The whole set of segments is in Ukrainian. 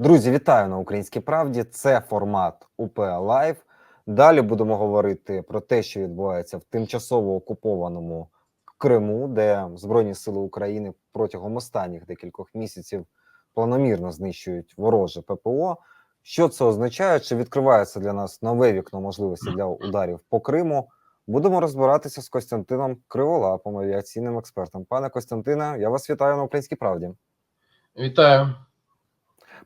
Друзі, вітаю на Українській правді. Це формат УП Лайв. Далі будемо говорити про те, що відбувається в тимчасово окупованому Криму, де Збройні сили України протягом останніх декількох місяців планомірно знищують вороже ППО. Що це означає? Чи відкривається для нас нове вікно можливості для ударів по Криму? Будемо розбиратися з Костянтином Криволапом, авіаційним експертом. Пане Костянтине, я вас вітаю на Українській правді. Вітаю.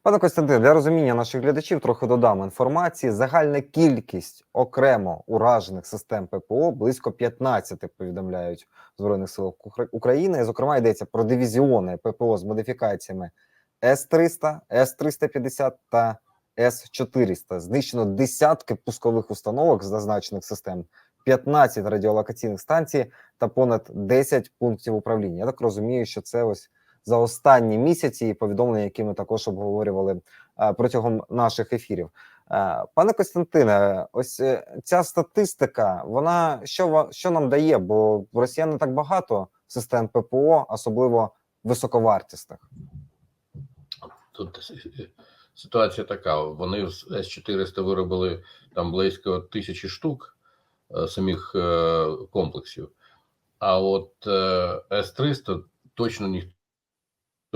Пане Костянтин, для розуміння наших глядачів трохи додам інформації. Загальна кількість окремо уражених систем ППО близько 15, повідомляють в Збройних силах України. Зокрема, йдеться про дивізіони ППО з модифікаціями С-300, С-350 та С-400. Знищено десятки пускових установок з зазначених систем, 15 радіолокаційних станцій та понад 10 пунктів управління. Я так розумію, що це ось за останні місяці і повідомлення, які ми також обговорювали е, протягом наших ефірів. Е, Пане Костянтине, ось е, ця статистика, вона що що нам дає? Бо в росіян не так багато систем ППО, особливо високовартісних. Тут ситуація така: вони з С-400 виробили там близько тисячі штук самих комплексів. А от е, С-300 точно ніхто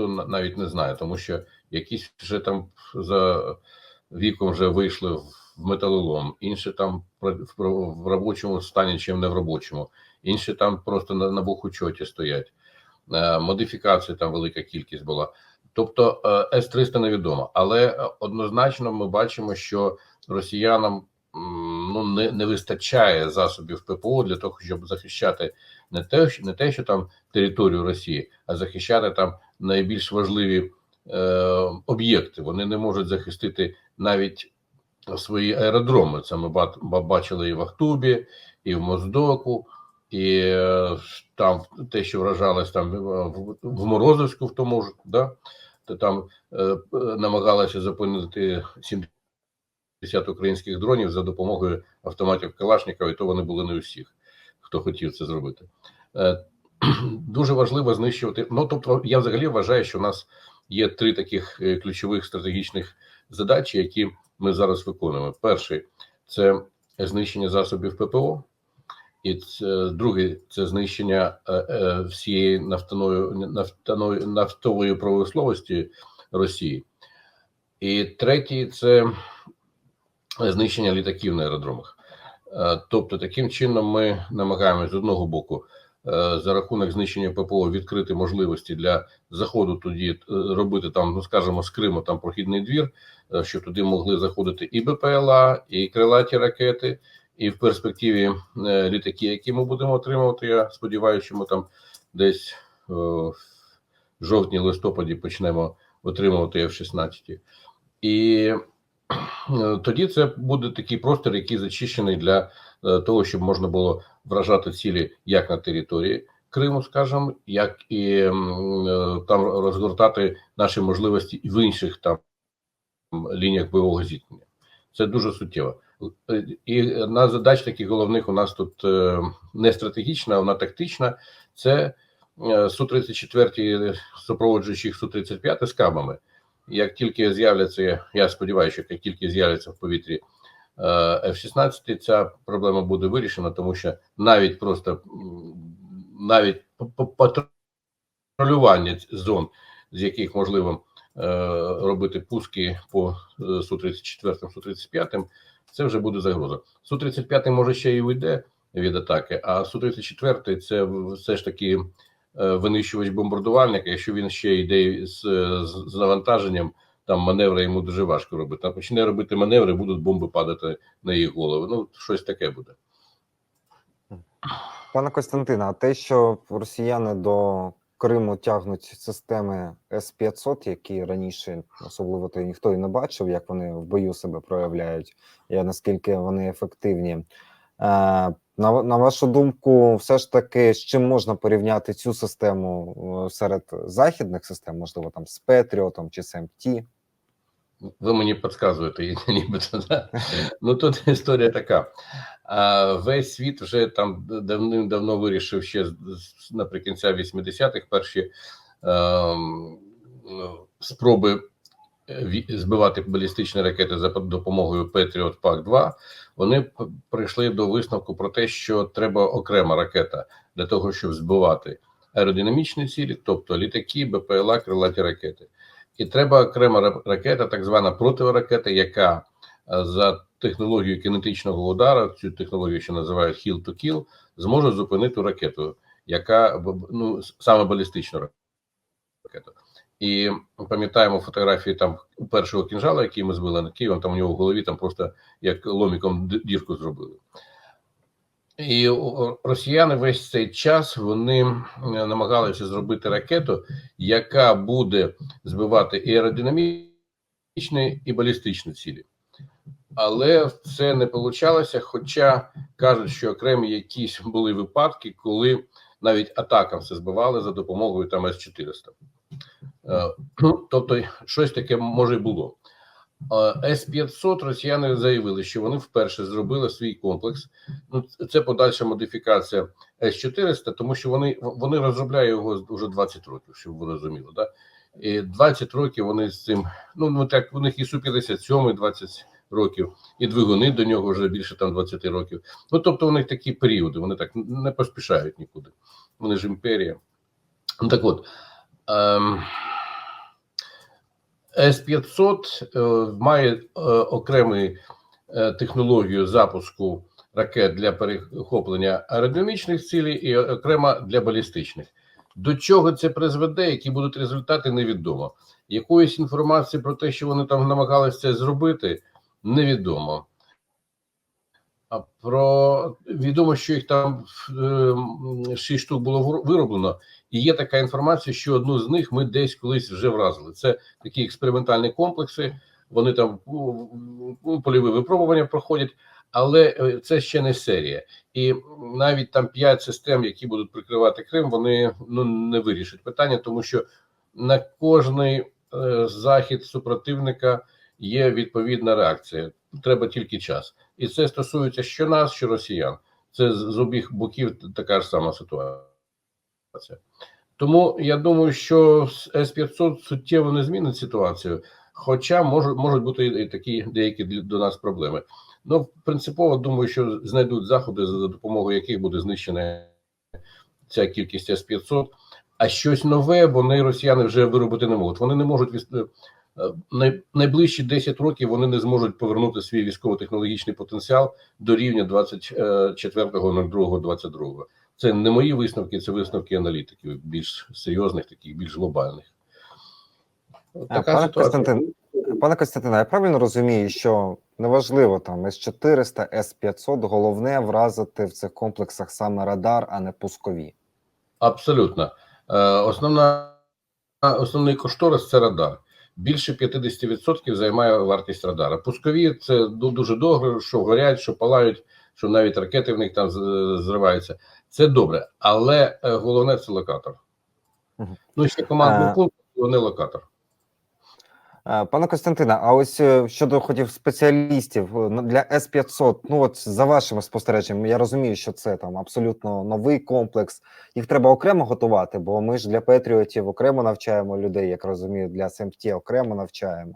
навіть не знає, тому що якісь вже там за віком вже вийшли в металолом, інші там в, робочому стані, чим не в робочому, інші там просто на, на бухучоті стоять. Е, Модифікацій там велика кількість була. Тобто е, С-300 невідомо, але е, однозначно ми бачимо, що росіянам ну не, не вистачає засобів ППО для того, щоб захищати не те, не те, що там територію Росії, а захищати там найбільш важливі е, об'єкти. Вони не можуть захистити навіть свої аеродроми. Це ми ба- ба- бачили і в Ахтубі, і в Моздоку, і е, там те, що вражалось там е, в, в Морозовську, в тому ж, да? то там е, е, намагалися зупинити 70 українських дронів за допомогою автоматів Калашникова, і то вони були не у всіх, хто хотів це зробити. Дуже важливо знищувати. Ну тобто, я взагалі вважаю, що у нас є три таких е, ключових стратегічних задачі, які ми зараз виконуємо. Перший це знищення засобів ППО, і це, другий це знищення е, е, всієї нафтаної, нафтаної нафтової промисловості Росії. І третій це знищення літаків на аеродромах. Тобто, таким чином ми намагаємося з одного боку за рахунок знищення ППО відкрити можливості для заходу тоді е, робити там, ну скажімо, з Криму там прохідний двір, е, щоб туди могли заходити і БПЛА, і крилаті ракети, і в перспективі е, літаки, які ми будемо отримувати. Я сподіваюся, що ми там десь е, в жовтні-листопаді почнемо отримувати F-16. І е, тоді це буде такий простір, який зачищений для е, того, щоб можна було вражати цілі як на території Криму, скажімо, як і е, там розгортати наші можливості в інших там лініях бойового зіткнення. Це дуже суттєво. Е, І на задач таких головних у нас тут е, не стратегічна, а вона тактична. Це е, Су-34 супроводжуючих Су-35 з кабами. Як тільки з'являться, я сподіваюся, що як тільки з'являться в повітрі е, F-16, ця проблема буде вирішена, тому що навіть просто навіть патрулювання зон, з яких можливо е, робити пуски по е, Су-34, Су-35, це вже буде загроза. Су-35 може ще і уйде від атаки, а Су-34 це все ж таки винищувач бомбардувальника. Якщо він ще йде з, з, навантаженням, там маневри йому дуже важко робити. А почне робити маневри, будуть бомби падати на їх голови. Ну, щось таке буде. Пане Костянтине, а те, що росіяни до Криму тягнуть системи С-500, які раніше особливо то ніхто і не бачив, як вони в бою себе проявляють, і наскільки вони ефективні. Е, на, на вашу думку, все ж таки, з чим можна порівняти цю систему е, серед західних систем, можливо, там з Петріотом чи СМТ? Ви мені підказуєте, нібито. Да? Ну тут історія така. А весь світ вже там давним-давно вирішив ще з- з- наприкінця 80-х перші ем, ну, спроби збивати балістичні ракети за допомогою Patriot PAC-2, вони прийшли до висновку про те, що треба окрема ракета для того, щоб збивати аеродинамічні цілі, тобто літаки, БПЛА, крилаті ракети. І треба окрема ракета, так звана протиракета, яка е, за технологією кінетичного удару, цю технологію, що називають «kill to kill», зможе зупинити ракету, яка ну саме балістичну ракету. І пам'ятаємо фотографії там першого кінжала, який ми збили над Києвом, там у нього в голові там просто як ломіком дірку зробили. І росіяни весь цей час вони намагалися зробити ракету, яка буде збивати і аеродинамічні, і балістичні цілі. Але це не вийшло, хоча кажуть, що окремі якісь були випадки, коли навіть атакам все збивали за допомогою там С-400. Е, ну, Тобто, щось таке може й було. Е, С-500 росіяни заявили, що вони вперше зробили свій комплекс. Ну, це подальша модифікація С-400, тому що вони, вони розробляють його вже 20 років, щоб ви розуміли. Да? І 20 років вони з цим, ну, ну так, у них і Су-57 20 років, і двигуни до нього вже більше там 20 років. Ну, тобто, у них такі періоди, вони так не поспішають нікуди. Вони ж імперія. Ну, так от. Ем, С-500 е, має е, окрему е, технологію запуску ракет для перехоплення аеродинамічних цілей і окрема для балістичних. До чого це призведе, які будуть результати, невідомо. Якоїсь інформації про те, що вони там намагалися це зробити, невідомо. Про відомо, що їх там е, 6 штук було вир- вироблено, і є така інформація, що одну з них ми десь колись вже вразили. Це такі експериментальні комплекси. Вони там польові випробування проходять, але е, це ще не серія. І навіть там п'ять систем, які будуть прикривати Крим, вони ну не вирішать питання, тому що на кожний е, захід супротивника є відповідна реакція. Треба тільки час, і це стосується що нас, що росіян. Це з обох боків така ж сама ситуація. Тому я думаю, що С-500 суттєво не змінить ситуацію, хоча можуть, можуть бути і такі деякі до нас проблеми. Ну, принципово думаю, що знайдуть заходи, за допомогою яких буде знищена ця кількість С-500, а щось нове вони росіяни вже виробити не можуть. Вони не можуть найближчі 10 років вони не зможуть повернути свій військово-технологічний потенціал до рівня 24.02.22. Це не мої висновки, це висновки аналітиків, більш серйозних, таких більш глобальних. Така пане. Костянтин, Пане Костянтине, я правильно розумію, що неважливо там С-400, С-500, головне вразити в цих комплексах саме радар, а не пускові. Абсолютно. Е, Основна, основний кошторис це радар. Більше 50% займає вартість радара. Пускові це дуже добре, що горять, що палають, що навіть ракети в них там зриваються. Це добре, але е, головне це локатор. Ну ще командний пункт, головне локатор. Е, Пане Костянтина, а ось е, щодо хотів спеціалістів е, на- для С-500, ну от за вашими спостереженнями, я розумію, що це там абсолютно новий комплекс. Їх треба окремо готувати, бо ми ж для Петріотів окремо навчаємо людей, як розумію, для СМТ окремо навчаємо.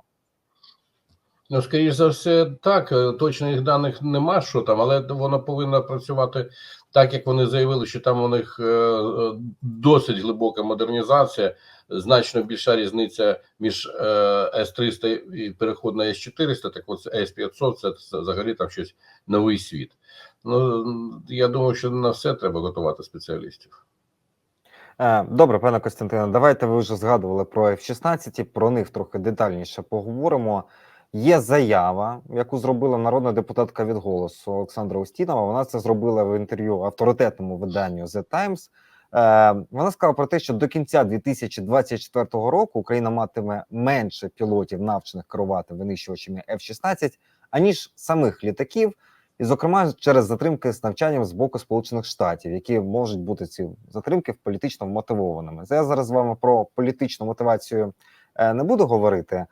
Ну, скоріш за все, так. е, Точних даних нема, що там, але вона повинна працювати так, як вони заявили, що там у них е, е, досить глибока модернізація, значно більша різниця між е, С-300 і переход на С-400, так от С-500 це, це взагалі там щось новий світ. Ну, я думаю, що на все треба готувати спеціалістів. Добре, пане Костянтине, давайте ви вже згадували про F-16, про них трохи детальніше поговоримо. Є заява, яку зробила народна депутатка від голосу Олександра Устінова. Вона це зробила в інтерв'ю авторитетному виданню The Times. Е, Вона сказала про те, що до кінця 2024 року Україна матиме менше пілотів, навчених керувати винищувачами F-16, аніж самих літаків, і, зокрема, через затримки з навчанням з боку Сполучених Штатів, які можуть бути ці затримки політично мотивованими. Я зараз з вами про політичну мотивацію е, не буду говорити.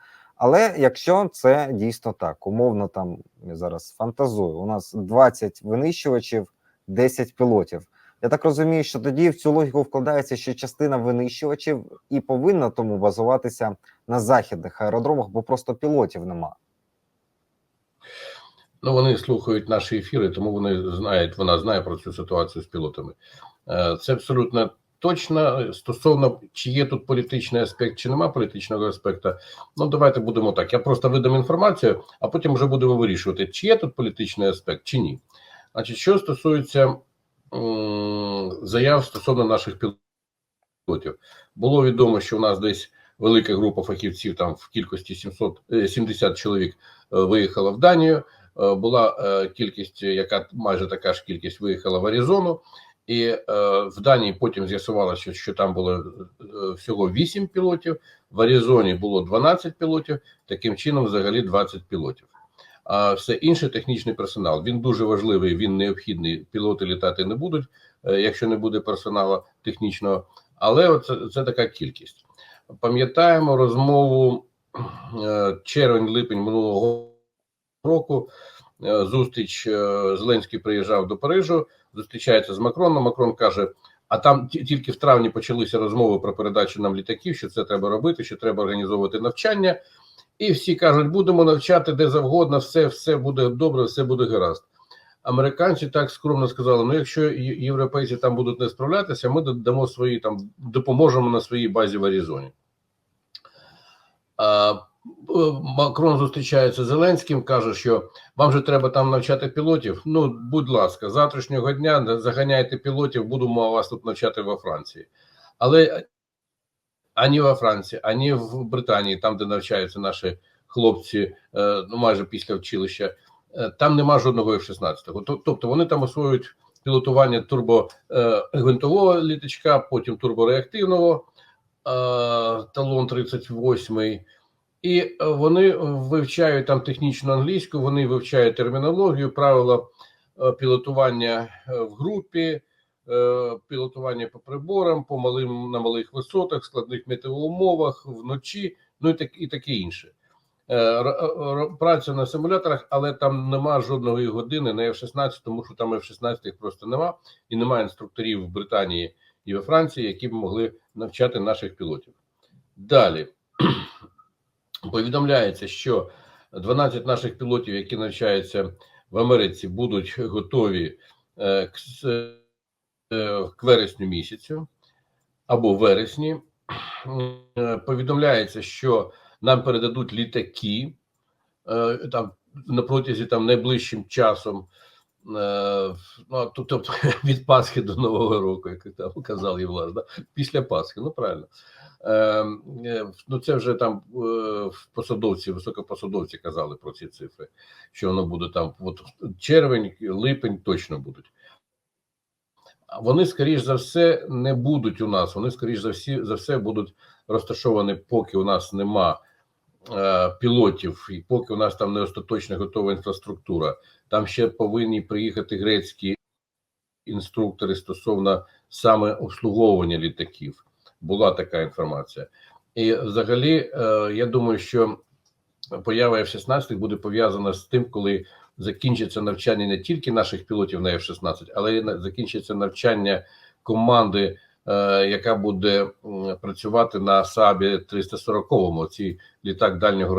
Але якщо це дійсно так, умовно там я зараз фантазую, у нас 20 винищувачів, 10 пілотів. Я так розумію, що тоді в цю логіку вкладається, що частина винищувачів і повинна тому базуватися на західних аеродромах, бо просто пілотів нема. Ну, вони слухають наші ефіри, тому вони знають, вона знає про цю ситуацію з пілотами. Е, Це абсолютно точно. Стосовно чи є тут політичний аспект, чи нема політичного аспекту. Ну, давайте будемо так. Я просто видам інформацію, а потім вже будемо вирішувати, чи є тут політичний аспект, чи ні. Значить, що стосується заяв стосовно наших пілотів, було відомо, що в нас десь велика група фахівців, там в кількості 700, е, 70 чоловік, е, виїхала в Данію. Е, була е, кількість, яка майже така ж кількість виїхала в Аризону, і е, в Данії потім з'ясувалося, що, там було е, всього 8 пілотів, в Аризоні було 12 пілотів, таким чином, взагалі 20 пілотів. А все інше технічний персонал. Він дуже важливий, він необхідний. Пілоти літати не будуть, е, якщо не буде персоналу технічного. Але це, це така кількість. Пам'ятаємо розмову е, червень-липень минулого року. Е, Зустріч е, Зеленський приїжджав до Парижу, зустрічається з Макроном. Макрон каже: а там тільки в травні почалися розмови про передачу нам літаків, що це треба робити, що треба організовувати навчання. І всі кажуть, будемо навчати де завгодно, все, все буде добре, все буде гаразд. Американці так скромно сказали: ну, якщо європейці там будуть не справлятися, ми дамо свої там допоможемо на своїй базі в Аризоні. Е, Макрон зустрічається з Зеленським, каже, що вам же треба там навчати пілотів. Ну, будь ласка, завтрашнього дня заганяйте пілотів, будемо вас тут навчати во Франції. Але ані во Франції, ані в Британії, там, де навчаються наші хлопці, е, ну майже після училища, е, там нема жодного F-16. Тоб- Тобто вони там освоюють пілотування турбогвинтового літачка, потім турбореактивного, талон 38 і е, вони вивчають там технічну англійську, вони вивчають термінологію, правила е, пілотування е, в групі, е, пілотування по приборам, по малим на малих висотах, складних метеоумовах, вночі, ну і так і таке інше. Е, Праця на симуляторах, але там нема жодної години на F-16, тому що там F-16 їх просто нема, і немає інструкторів в Британії і во Франції, які б могли навчати наших пілотів. Далі повідомляється, що 12 наших пілотів, які навчаються в Америці, будуть готові е, к, е, вересню місяцю або вересні. Е, Повідомляється, що нам передадуть літаки там на протязі там найближчим часом. Ну, тобто від Пасхи до Нового року, як там казав Євлас, да? після Пасхи, ну правильно. Е, е, ну це вже там е, посадовці, високопосадовці казали про ці цифри, що воно буде там, от червень, липень точно будуть. Вони, скоріш за все, не будуть у нас. Вони, скоріш за всі за все, будуть розташовані, поки у нас нема е, пілотів, і поки у нас там не остаточно готова інфраструктура. Там ще повинні приїхати грецькі інструктори стосовно саме обслуговування літаків. Була така інформація. І взагалі, е, я думаю, що поява F-16 буде пов'язана з тим, коли закінчиться навчання не тільки наших пілотів на F-16, але й закінчиться навчання команди, е, яка буде працювати на САБі 340 Ці літак дальнього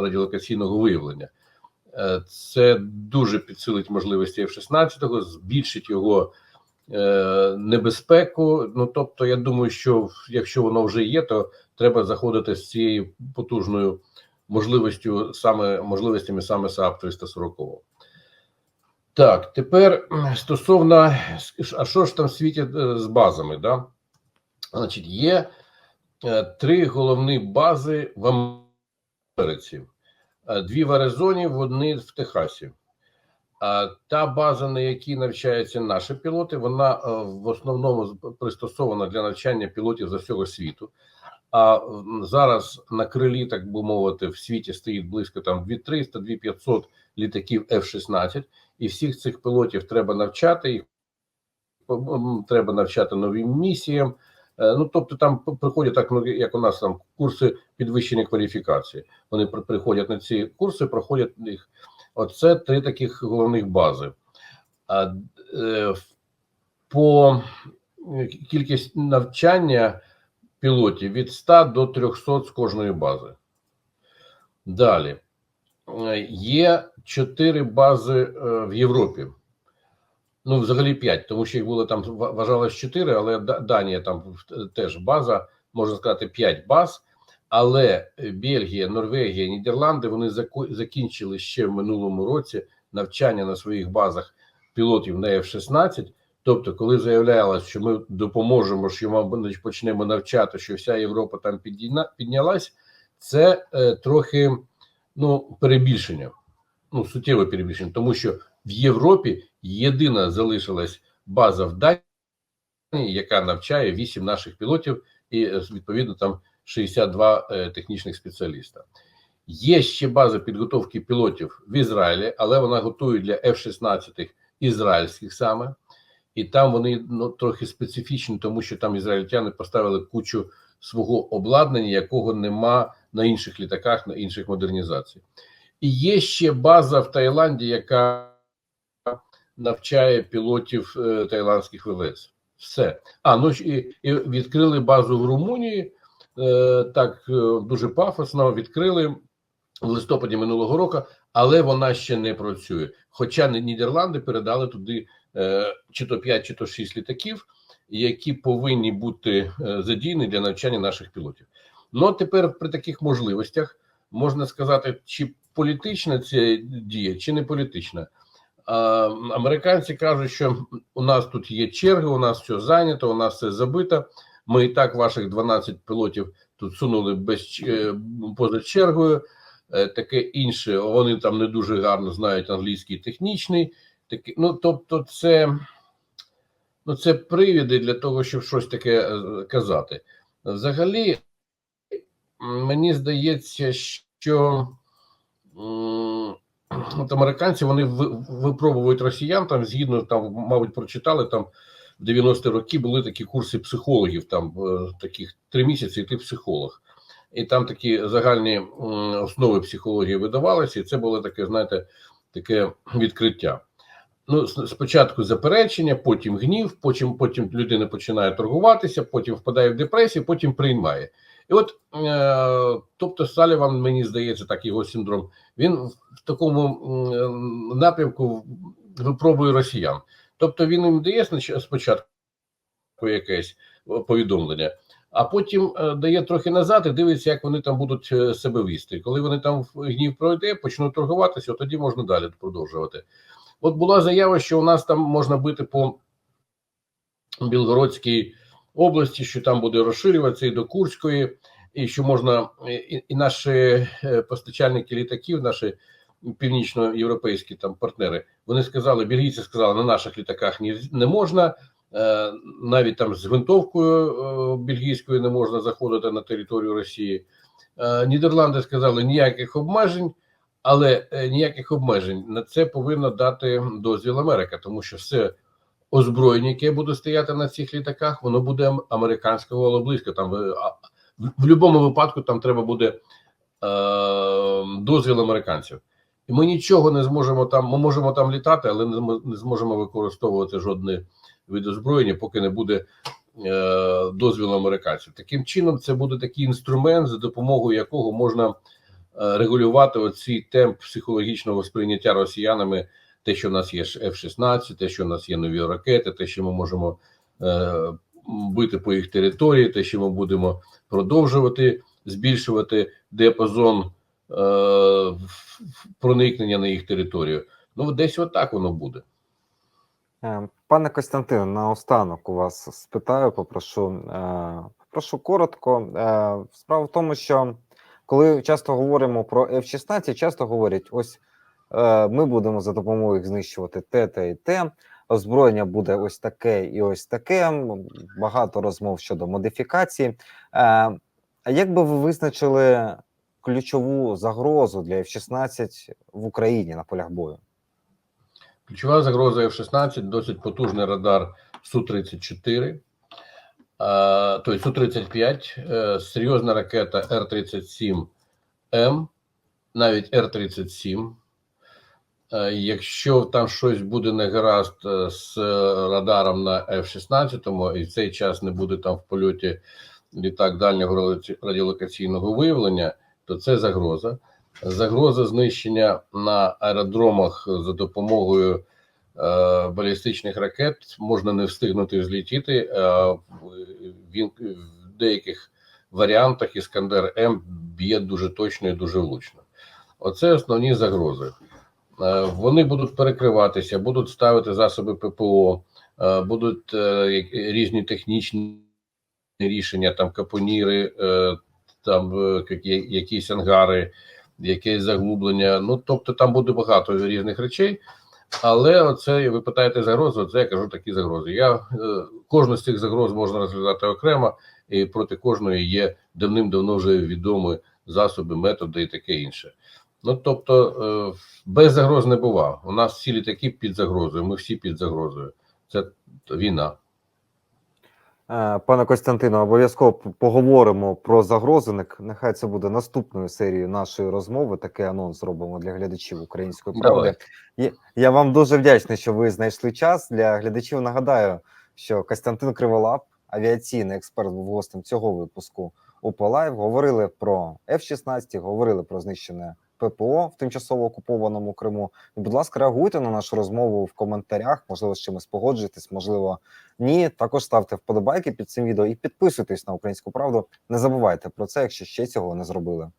радіолокаційного виявлення. Е, Це дуже підсилить можливості F-16, збільшить його небезпеку. Ну тобто, я думаю, що якщо воно вже є, то треба заходити з цією потужною можливістю, саме можливостями саме САП 340. Так, тепер стосовно а що ж там в світі е, з базами? Да? Значить, є е, три головні бази в Америці: Е, дві в Аризоні, одні в Техасі. Та база, на якій навчаються наші пілоти, вона е, в основному пристосована для навчання пілотів за всього світу. А зараз на крилі, так би мовити, в світі стоїть близько там 2300-2500 літаків F-16, і всіх цих пілотів треба навчати, їх треба навчати новим місіям. Е, Ну, тобто там приходять так, ну як у нас там курси підвищення кваліфікації. Вони приходять на ці курси, проходять їх. Оце три таких головних бази. А е, по е, кількість навчання пілотів від 100 до 300 з кожної бази. Далі Е, є чотири бази е, в Європі. Ну, взагалі п'ять, тому що їх було там ва- вважалось чотири, але Данія там теж база, можна сказати, п'ять баз. Але е, Бельгія, Норвегія, Нідерланди вони закінчили ще в минулому році навчання на своїх базах пілотів на F-16. Тобто, коли заявлялось, що ми допоможемо, що ми почнемо навчати, що вся Європа там піднялась, це е, трохи ну, перебільшення, ну, суттєве перебільшення, тому що в Європі єдина залишилась база в Данії, яка навчає 8 наших пілотів і е, відповідно там 62 е, технічних спеціаліста. Є ще база підготовки пілотів в Ізраїлі, але вона готує для F-16 ізраїльських саме, і там вони ну, трохи специфічні, тому що там ізраїльтяни поставили кучу свого обладнання, якого нема на інших літаках, на інших модернізаціях. І є ще база в Таїланді, яка навчає пілотів е, таїландських ВВС. Все. А ну і, і відкрили базу в Румунії. Е, так е, дуже пафосно відкрили в листопаді минулого року, але вона ще не працює. Хоча Нідерланди передали туди е, чи то 5, чи то 6 літаків, які повинні бути задіяні для навчання наших пілотів. Ну тепер при таких можливостях можна сказати, чи політична ця дія, чи не політична. Американці кажуть, що у нас тут є черги, у нас все зайнято, у нас все забито. Ми і так ваших 12 пілотів тут сунули без е, поза чергою. Е, Таке інше, вони там не дуже гарно знають англійський технічний. Таке, ну тобто, це, ну, це привіди для того, щоб щось таке е, казати. Взагалі, мені здається, що от американці вони випробують росіян там згідно там, мабуть, прочитали там в 90-ті роки були такі курси психологів, там е, таких три місяці, і ти психолог. І там такі загальні основи психології видавалися, і це було таке, знаєте, таке відкриття. Ну, спочатку заперечення, потім гнів, потім, потім людина починає торгуватися, потім впадає в депресію, потім приймає. І от, е, тобто, Саліван, мені здається, так його синдром, він в такому м, напрямку випробує росіян. Тобто він їм дає спочатку якесь е, повідомлення, а потім е, дає трохи назад і дивиться, як вони там будуть е, себе вести. Коли вони там гнів пройде, почнуть торгуватися, тоді можна далі продовжувати. От була заява, що у нас там можна бити по Білгородській області, що там буде розширюватися і до Курської, і що можна і, і наші постачальники літаків, наші північноєвропейські там партнери, вони сказали, бельгійці сказали, на наших літаках не, можна. е, Навіть там з гвинтовкою е, бельгійською не можна заходити на територію Росії. Е, Нідерланди сказали ніяких обмежень, але ніяких обмежень на це повинна дати дозвіл Америка, тому що все озброєння, яке буде стояти на цих літаках, воно буде ам- американського або близько. Там в, в будь-якому випадку там треба буде дозвіл американців. І ми нічого не зможемо там. Ми можемо там літати, але не, змо- не зможемо використовувати жодне від озброєння, поки не буде е, дозвілу американців. Таким чином, це буде такий інструмент, за допомогою якого можна е, регулювати оцей темп психологічного сприйняття росіянами. Те, що в нас є F-16, те, що в нас є нові ракети, те, що ми можемо е, бити по їх території, те, що ми будемо продовжувати збільшувати діапазон проникнення на їх територію. Ну, десь отак воно буде. Е, Пане Костянтине, наостанок у вас спитаю, попрошу, е, попрошу коротко. Е, Справа в тому, що коли часто говоримо про F-16, часто говорять: ось е, ми будемо за допомогою їх знищувати те, те і те. Озброєння буде ось таке і ось таке. Багато розмов щодо модифікації. Е, А як би ви визначили ключову загрозу для F-16 в Україні на полях бою? Ключова загроза F-16 досить потужний радар Су-34, е, тобто Су-35, е, серйозна ракета Р-37М, навіть Р-37. Е, Якщо там щось буде негаразд е, з радаром на F-16, і в цей час не буде там в польоті літак дальнього радіолокаційного виявлення, то це загроза. Загроза знищення на аеродромах за допомогою е, балістичних ракет можна не встигнути злітіти. Е, він в деяких варіантах Іскандер М б'є дуже точно і дуже влучно. Оце основні загрози. Е, Вони будуть перекриватися, будуть ставити засоби ППО, е, будуть е, різні технічні рішення, там капоніри, е, там е, якісь ангари, якесь заглублення. Ну тобто там буде багато різних речей. Але оце ви питаєте загрози, оце я кажу такі загрози. Я е, кожну з цих загроз можна розглядати окремо, і проти кожної є давним-давно вже відомі засоби, методи і таке інше. Ну тобто е, без загроз не бува. У нас всі літаки під загрозою, ми всі під загрозою. Це війна. Е, Пане Костянтино, обов'язково поговоримо про загрозиник. Нехай це буде наступною серією нашої розмови. Такий анонс зробимо для глядачів української правди. Давай. Я, вам дуже вдячний, що ви знайшли час. Для глядачів нагадаю, що Костянтин Криволап, авіаційний експерт, був гостем цього випуску УП Лайв. Говорили про F-16, говорили про знищене ППО в тимчасово окупованому Криму. І, будь ласка, реагуйте на нашу розмову в коментарях. Можливо, з чимось погоджуєтесь, можливо, ні. Також ставте вподобайки під цим відео і підписуйтесь на українську правду. Не забувайте про це, якщо ще цього не зробили.